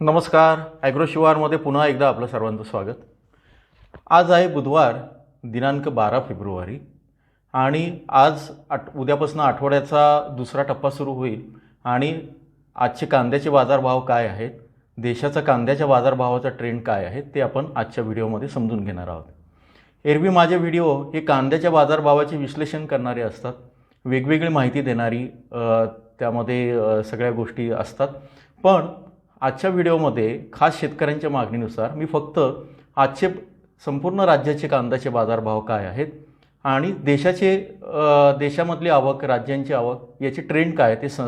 नमस्कार. ॲग्रो शिवारमध्ये पुन्हा एकदा आपलं सर्वांचं स्वागत. आज आहे बुधवार दिनांक बारा फेब्रुवारी आणि आज आठ उद्यापासून आठवड्याचा दुसरा टप्पा सुरू होईल आणि आजचे कांद्याचे बाजारभाव काय आहेत देशाचा कांद्याच्या बाजारभावाचा ट्रेंड काय आहे ते आपण आजच्या व्हिडिओमध्ये समजून घेणार आहोत. एरवी माझे व्हिडिओ हे कांद्याच्या बाजारभावाचे विश्लेषण करणारे असतात. वेगवेगळी माहिती देणारी त्यामध्ये सगळ्या गोष्टी असतात. पण आजच्या व्हिडिओमध्ये खास शेतकऱ्यांच्या मागणीनुसार मी फक्त आजचे संपूर्ण राज्याचे कांद्याचे बाजारभाव काय आहेत आणि देशाचे देशामधली आवक राज्यांची आवक याची ट्रेंड काय आहे ते स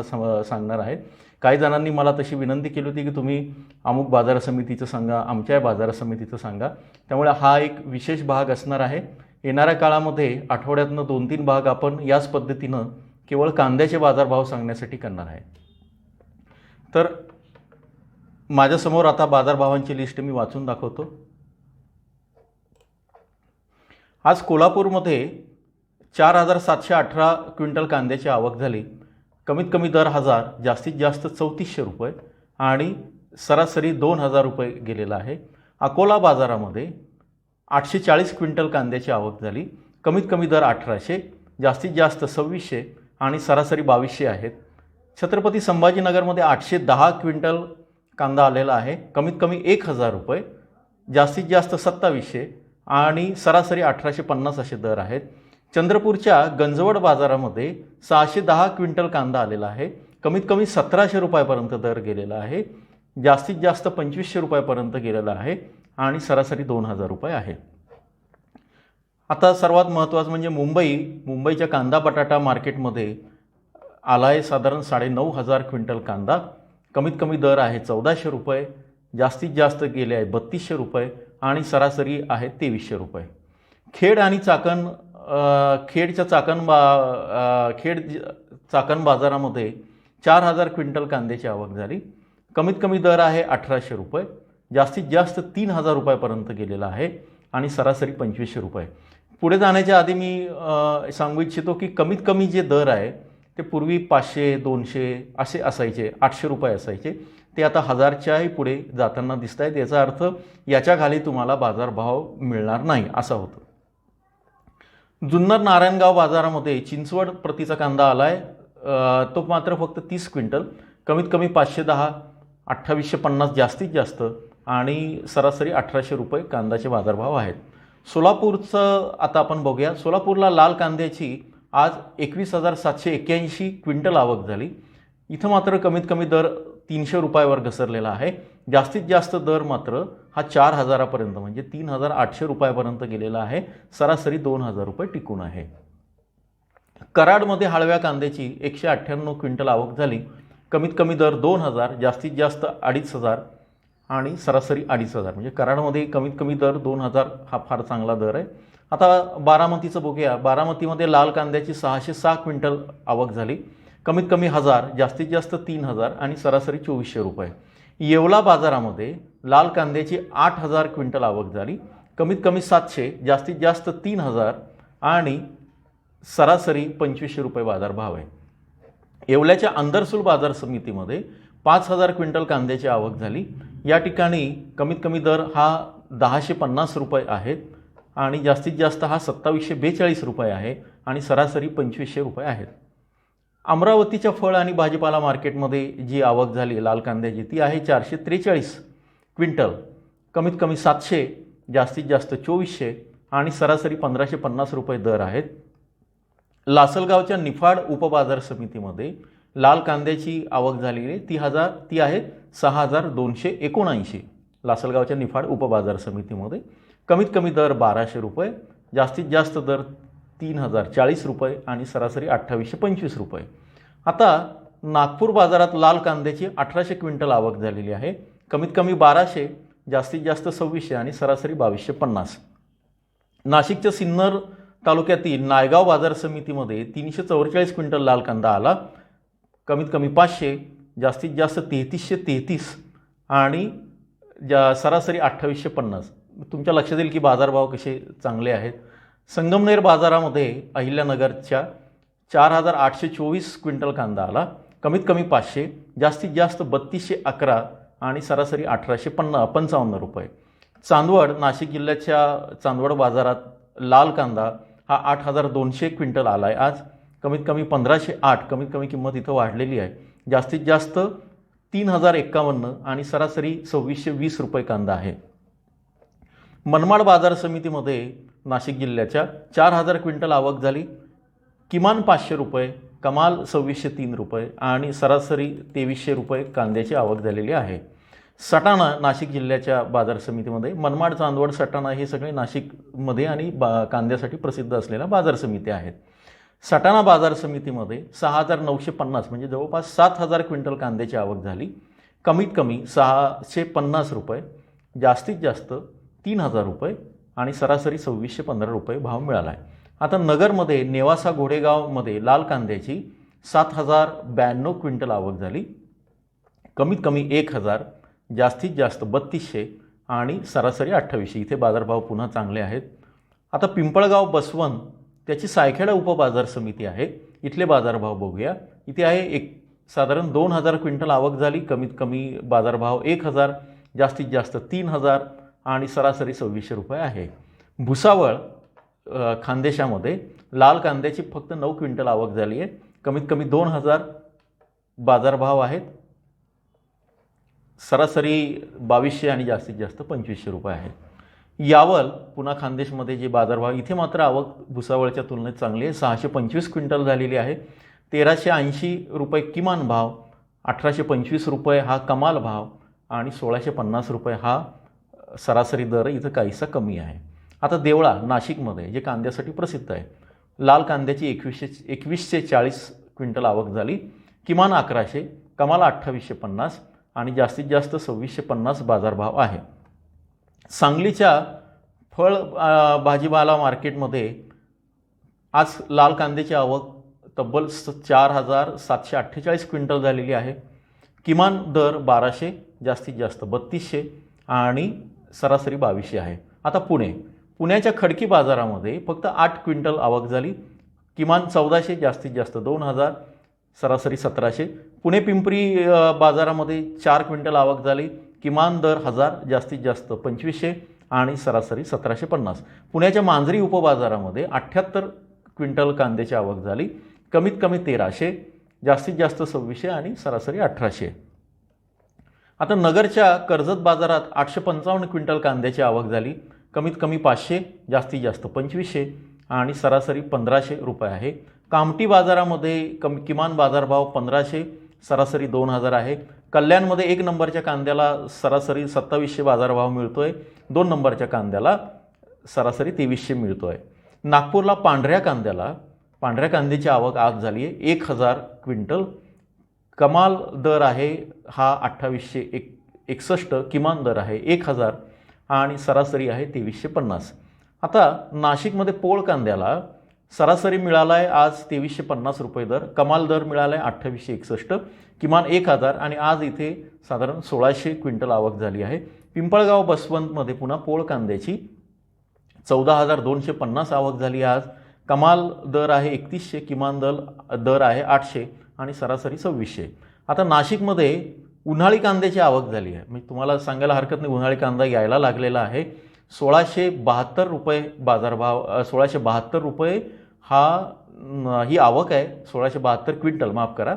सांगणार आहे. काही जणांनी मला तशी विनंती केली होती की तुम्ही अमुक बाजार समितीचं सांगा आमच्या बाजार समितीचं सांगा. त्यामुळे हा एक विशेष भाग असणार आहे. येणाऱ्या काळामध्ये आठवड्यातनं दोन तीन भाग आपण याच पद्धतीनं केवळ कांद्याचे बाजारभाव सांगण्यासाठी करणार आहे. तर माझ्यासमोर आता बाजारभावांची लिस्ट मी वाचून दाखवतो. आज कोल्हापूरमध्ये चार हजार सातशे अठरा क्विंटल कांद्याची आवक झाली. कमीत कमी दर हजार जास्तीत जास्त चौतीसशे रुपये आणि सरासरी दोन हजार रुपये गेलेला आहे. अकोला बाजारामध्ये आठशे चाळीस क्विंटल कांद्याची आवक झाली. कमीत कमी दर अठराशे जास्तीत जास्त सव्वीसशे आणि सरासरी बावीसशे आहेत. छत्रपती संभाजीनगरमध्ये आठशे दहा क्विंटल कांदा आलेला आहे. कमीत कमी एक हजार रुपये जास्तीत जास्त सत्तावीसशे आणि सरासरी अठराशे पन्नास असे दर आहेत. चंद्रपूरच्या गंजवड बाजारामध्ये सहाशे दहा क्विंटल कांदा आलेला आहे. कमीत कमी सतराशे रुपयापर्यंत दर गेलेला आहे. जास्तीत जास्त पंचवीसशे रुपयापर्यंत गेलेला आहे आणि सरासरी दोन हजार रुपये आहे. आता सर्वात महत्त्वाचं म्हणजे मुंबई. मुंबईच्या कांदा बटाटा मार्केटमध्ये आला आहे साधारण साडेनऊ हजार क्विंटल कांदा. कमीत कमी दर आहे चौदाशे रुपये जास्तीत जास्त गेले आहे बत्तीसशे रुपये आणि सरासरी आहे तेवीसशे रुपये. खेड आणि चाकण खेडच्या चाकण बा खेड चाकण बाजारामध्ये चार हजार क्विंटल कांद्याची आवक झाली. कमीत कमी दर आहे अठराशे रुपये जास्तीत जास्त तीन हजार रुपयापर्यंत गेलेला आहे आणि सरासरी पंचवीसशे रुपये. पुढे जाण्याच्या आधी मी सांगू इच्छितो की कमीत कमी जे दर आहे ते पूर्वी पाचशे दोनशे असे असायचे आठशे रुपये असायचे. ते आता हजारच्याही पुढे जाताना दिसत आहेत याचा अर्थ याच्या खाली तुम्हाला बाजारभाव मिळणार नाही असा होतो. जुन्नर नारायणगाव बाजारामध्ये चिंचवड प्रतीचा कांदा आला आहे तो मात्र फक्त तीस क्विंटल. कमीत कमी पाचशे दहा अठ्ठावीसशे पन्नास जास्तीत जास्त आणि सरासरी अठराशे रुपये कांद्याचे बाजारभाव आहेत. सोलापूरचं आता आपण बघूया. सोलापूरला लाल कांद्याची आज एकवीस हजार सातशे एक्क्याऐंशी क्विंटल आवक झाली. इथं मात्र कमीत कमी दर तीनशे रुपयावर घसरलेला आहे. जास्तीत जास्त दर मात्र हा चार हजारापर्यंत म्हणजे तीन हजार आठशे रुपयापर्यंत गेलेला आहे. सरासरी दोन हजार रुपये टिकून आहे. कराडमध्ये हळव्या कांद्याची एकशे अठ्ठ्याण्णव क्विंटल आवक झाली. कमीत कमी दर दोन हजार जास्तीत जास्त अडीच हजार आणि सरासरी अडीच हजार. म्हणजे कराडमध्ये कमीत कमी दर दोन हजार हा फार चांगला दर आहे. आता बारामतीचं बघूया. बारामतीमध्ये लाल कांद्याची सहाशे सहा क्विंटल आवक झाली. कमीत कमी हजार जास्तीत जास्त तीन हजार आणि सरासरी चोवीसशे रुपये. येवला बाजारामध्ये लाल कांद्याची आठ हजार क्विंटल आवक झाली. कमीत कमी सातशे जास्तीत जास्त तीन हजार आणि सरासरी पंचवीसशे रुपये बाजारभाव आहे. येवल्याच्या अंदरसूल बाजार समितीमध्ये पाच हजार क्विंटल कांद्याची आवक झाली. या ठिकाणी कमीत कमी दर हा दहाशे पन्नास रुपये आहेत. आणि जास्तीत जास्त हा सत्तावीसशे बेचाळीस रुपये आहे आणि सरासरी पंचवीसशे रुपये आहेत. अमरावतीच्या फळ आणि भाजीपाला मार्केटमध्ये जी आवक झाली लाल कांद्याची ती आहे चारशे त्रेचाळीस क्विंटल. कमीत कमी सातशे जास्तीत जास्त चोवीसशे आणि सरासरी पंधराशे पन्नास रुपये दर आहेत. लासलगावच्या निफाड उपबाजार समितीमध्ये लाल कांद्याची आवक झालेली आहे. ती हजार ती आहे सहा हजार दोनशे एकोणऐंशी. लासलगावच्या निफाड उपबाजार समितीमध्ये कमीत कमी दर बाराशे रुपये जास्तीत जास्त दर तीन हजार चाळीस रुपये आणि सरासरी अठ्ठावीसशे पंचवीस रुपये. आता नागपूर बाजारात लाल कांद्याची अठराशे क्विंटल आवक झालेली आहे. कमीत कमी बाराशे जास्तीत जास्त सव्वीसशे आणि सरासरी बावीसशे पन्नास. नाशिकच्या सिन्नर तालुक्यातील नायगाव बाजार समितीमध्ये तीनशे चौवेचाळीस क्विंटल लाल कांदा आला. कमीत कमी पाचशे जास्तीत जास्त तेहतीसशे तेहतीस आणि जा सरासरी अठ्ठावीसशे पन्नास. तुमच्या लक्षात येईल की बाजारभाव कसे चांगले आहेत. संगमनेर बाजारामध्ये अहिल्यानगरच्या चार हजार आठशे चोवीस क्विंटल कांदा आला. कमीत कमी पाचशे जास्तीत जास्त बत्तीसशे अकरा आणि सरासरी अठराशे पन्ना पंचावन्न रुपये. चांदवड नाशिक जिल्ह्याच्या चांदवड बाजारात लाल कांदा हा आठ हजार दोनशे क्विंटल आला आहे आज. कमीत कमी पंधराशे आठ कमीत कमी किंमत इथं वाढलेली आहे. जास्तीत जास्त तीन हजार एक्कावन्न आणि सरासरी सव्वीसशे वीस रुपये कांदा आहे. मनमाड बाजार समितीमध्ये नाशिक जिल्ह्याच्या चार हजार क्विंटल आवक झाली. किमान पाचशे रुपये कमाल सव्वीसशे तीन रुपये आणि सरासरी तेवीसशे रुपये कांद्याची आवक झालेली आहे. सटाणा नाशिक जिल्ह्याच्या बाजार समितीमध्ये मनमाड चांदवड सटाणा हे सगळे नाशिकमध्ये आणि बा कांद्यासाठी प्रसिद्ध असलेल्या बाजार समिती आहेत. सटाणा बाजार समितीमध्ये सहा हजार नऊशे पन्नास म्हणजे जवळपास सात हजार क्विंटल कांद्याची आवक झाली. कमीत कमी सहाशे पन्नास रुपये जास्तीत जास्त तीन हजार रुपये आणि सरासरी सव्वीसशे पंधरा रुपये भाव मिळाला आहे. आता नगरमध्ये नेवासा घोडेगावमध्ये लाल कांद्याची सात हजार ब्याण्णव क्विंटल आवक झाली. कमीत कमी एक हजार जास्तीत जास्त बत्तीसशे आणि सरासरी अठ्ठावीसशे. इथे बाजारभाव पुन्हा चांगले आहेत. आता पिंपळगाव बसवन त्याची सायखेडा उपबाजार समिती आहे. इथले बाजारभाव बघूया. इथे आहे एक साधारण दोन हजार क्विंटल आवक झाली. कमीत कमी बाजारभाव एक हजार जास्तीत जास्त तीन हजार आणि सरासरी सव्वीसशे रुपये आहे. भुसावळ खानदेशामध्ये लाल कांद्याची फक्त नऊ क्विंटल आवक झाली आहे. कमीत कमी दोन हजार बाजारभाव आहेत. सरासरी बावीसशे आणि जास्तीत जास्त पंचवीसशे रुपये आहेत. यावल पुन्हा खानदेशमध्ये जे बाजारभाव इथे मात्र आवक भुसावळच्या तुलनेत चांगली आहे. सहाशे पंचवीस क्विंटल झालेली आहे. तेराशे ऐंशी रुपये किमान भाव अठराशे पंचवीस रुपये हा कमाल भाव आणि सोळाशे पन्नास रुपये हा सरासरी दर इथं काहीसा कमी आहे. आता देवळा नाशिकमध्ये जे कांद्यासाठी प्रसिद्ध आहे. लाल कांद्याची एकवीसशे एकवीसशे चाळीस क्विंटल आवक झाली. किमान अकराशे कमाल अठ्ठावीसशे पन्नास आणि जास्तीत जास्त सव्वीसशे पन्नास बाजारभाव आहे. सांगलीच्या फळ भाजीपाला मार्केटमध्ये आज लाल कांद्याची आवक तब्बल स चार हजार सातशे अठ्ठेचाळीस क्विंटल झालेली आहे. किमान दर बाराशे जास्तीत जास्त बत्तीसशे आणि सरासरी बावीसशे आहे. आता पुणे. पुण्याच्या खडकी बाजारामध्ये फक्त आठ क्विंटल आवक झाली. किमान चौदाशे जास्तीत जास्त दोन हजार सरासरी सतराशे. पुणे पिंपरी बाजारामध्ये चार क्विंटल आवक झाली. किमान दर हजार जास्तीत जास्त पंचवीसशे आणि सरासरी सतराशे पन्नास. पुण्याच्या मांजरी उपबाजारामध्ये अठ्ठ्याहत्तर क्विंटल कांद्याची आवक झाली. कमीत कमी तेराशे जास्तीत जास्त सव्वीसशे आणि सरासरी अठराशे. आता नगरच्या कर्जत बाजारात आठशे पंचावन्न क्विंटल कांद्याची आवक झाली. कमीत कमी पाचशे जास्तीत जास्त पंचवीसशे आणि सरासरी पंधराशे रुपये आहे. कामटी बाजारामध्ये कम किमान बाजारभाव पंधराशे सरासरी दोन हजार आहे. कल्याणमध्ये एक नंबरच्या कांद्याला सरासरी सत्तावीसशे बाजारभाव मिळतो आहे दोन नंबरच्या कांद्याला सरासरी तेवीसशे मिळतो आहे नागपूरला पांढऱ्या कांद्याला पांढऱ्या कांद्याची आवक आज झाली आहे. एक हजार क्विंटल कमाल दर आहे हा अठ्ठावीसशे एक एकसष्ट किमान दर आहे एक हजार आणि सरासरी आहे तेवीसशे पन्नास. आता नाशिकमध्ये पोळ कांद्याला सरासरी मिळाला आहे आज तेवीसशे पन्नास रुपये दर कमाल दर मिळाला आहे अठ्ठावीसशे एकसष्ट किमान एक हजार आणि आज इथे साधारण सोळाशे क्विंटल आवक झाली आहे. पिंपळगाव बसवंतमध्ये पुन्हा पोळ कांद्याची चौदा हजार दोनशे पन्नास आवक झाली आज. कमाल दर आहे एकतीसशे किमान दर दर आहे आठशे. आणि सरासरी सव्वीसशे. आता नाशिकमध्ये उन्हाळी कांद्याची आवक झाली आहे. मी तुम्हाला सांगायला हरकत नाही उन्हाळी कांदा यायला लागलेला आहे. सोळाशे बहात्तर रुपये बाजारभाव सोळाशे बहात्तर रुपये हा ही आवक आहे. सोळाशे बहात्तर क्विंटल माफ करा.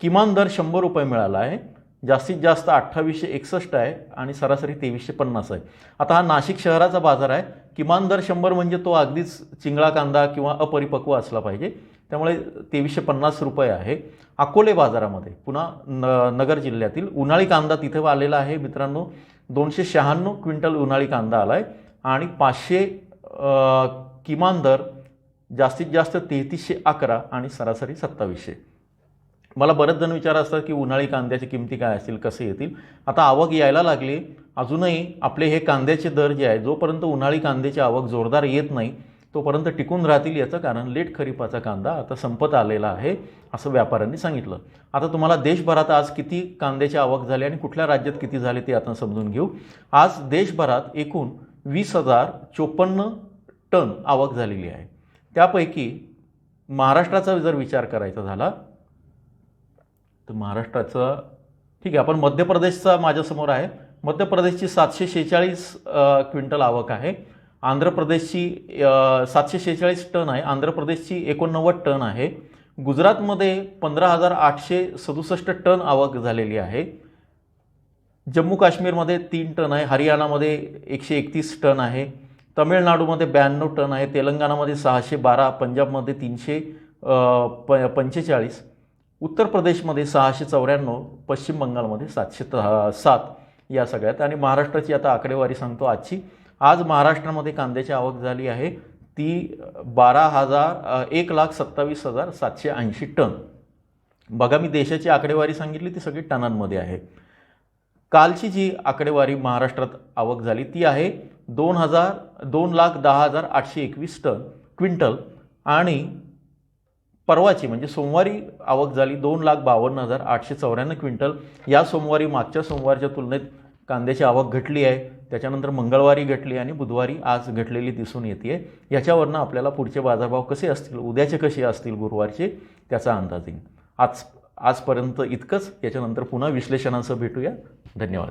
किमान दर शंभर रुपये मिळाला आहे. जास्तीत जास्त अठ्ठावीसशे एकसष्ट आहे आणि सरासरी तेवीसशे पन्नास आहे. आता हा नाशिक शहराचा बाजार आहे. किमान दर शंभर म्हणजे तो अगदीच चिंगळा कांदा किंवा अपरिपक्व असला पाहिजे. त्यामुळे तेवीसशे पन्नास रुपये आहे. अकोले बाजारामध्ये पुन्हा न नगर जिल्ह्यातील उन्हाळी कांदा तिथे आलेला आहे. मित्रांनो दोनशे शहाण्णव क्विंटल उन्हाळी कांदा आला आहे आणि पाचशे किमान दर जास्तीत जास्त तेहतीसशे अकरा आणि सरासरी सत्तावीसशे. मला बरेच जण विचार असतात की उन्हाळी कांद्याची किमती काय असतील कसे येतील? आता आवक यायला लागली. अजूनही आपले हे कांद्याचे दर जे आहे जोपर्यंत उन्हाळी कांद्याची आवक जोरदार येत नाही तोपर्यंत टिकून राहतील याचं कारण लेट खरीपाचा कांदा आता संपत आलेला आहे असं व्यापाऱ्यांनी सांगितलं. आता तुम्हाला देशभरात आज किती कांद्याची आवक झाली आणि कुठल्या राज्यात किती झाली ते आता समजून घेऊ. आज देशभरात एकूण वीस हजार चोपन्न टन आवक झालेली आहे. त्यापैकी महाराष्ट्राचा जर विचार करायचा झाला तर महाराष्ट्राचा ठीक आहे आपण मध्य प्रदेशचा माझ्यासमोर आहे. मध्य प्रदेशची सातशे शेहेचाळीस क्विंटल आवक आहे. आंध्र प्रदेशची सातशे शेहेचाळीस टन आहे. आंध्र प्रदेशची एकोणनव्वद टन आहे. गुजरातमध्ये पंधरा हजार आठशे सदुसष्ट टन आवक झालेली आहे. जम्मू काश्मीरमध्ये तीन टन आहे. हरियाणामध्ये एकशे एकतीस टन आहे. तमिळनाडूमध्ये ब्याण्णव टन आहे. तेलंगणामध्ये सहाशे बारा पंजाबमध्ये तीनशे प पंचेचाळीस उत्तर प्रदेशमध्ये सहाशे चौऱ्याण्णव पश्चिम बंगालमध्ये सातशे त सात या सगळ्यात. आणि महाराष्ट्राची आता आकडेवारी सांगतो आजची. आज महाराष्ट्रामध्ये कांद्याची आवक झाली आहे. ती बारा हजार एक लाख सत्तावीस हजार सातशे ऐंशी टन. बघा मी देशाची आकडेवारी सांगितली ती सगळी टनांमध्ये आहे. कालची जी आकडेवारी महाराष्ट्रात आवक झाली ती आहे दोन हजार दोन लाख दहा हजार आठशे एकवीस टन क्विंटल. आणि परवाची म्हणजे सोमवारी आवक झाली दोन लाख बावन्न हजार आठशे चौऱ्याण्णव क्विंटल. या सोमवारी मागच्या सोमवारच्या तुलनेत कांद्याची आवक घटली आहे. त्याच्यानंतर मंगळवारी घटली आणि बुधवारी आज घटलेली दिसून येते. याच्यावरनं आपल्याला पुढचे बाजारभाव कसे असतील उद्याचे कसे असतील गुरुवारचे त्याचा अंदाज येईल. आज आजपर्यंत इतकंच. याच्यानंतर पुन्हा विश्लेषणासह भेटूया. धन्यवाद.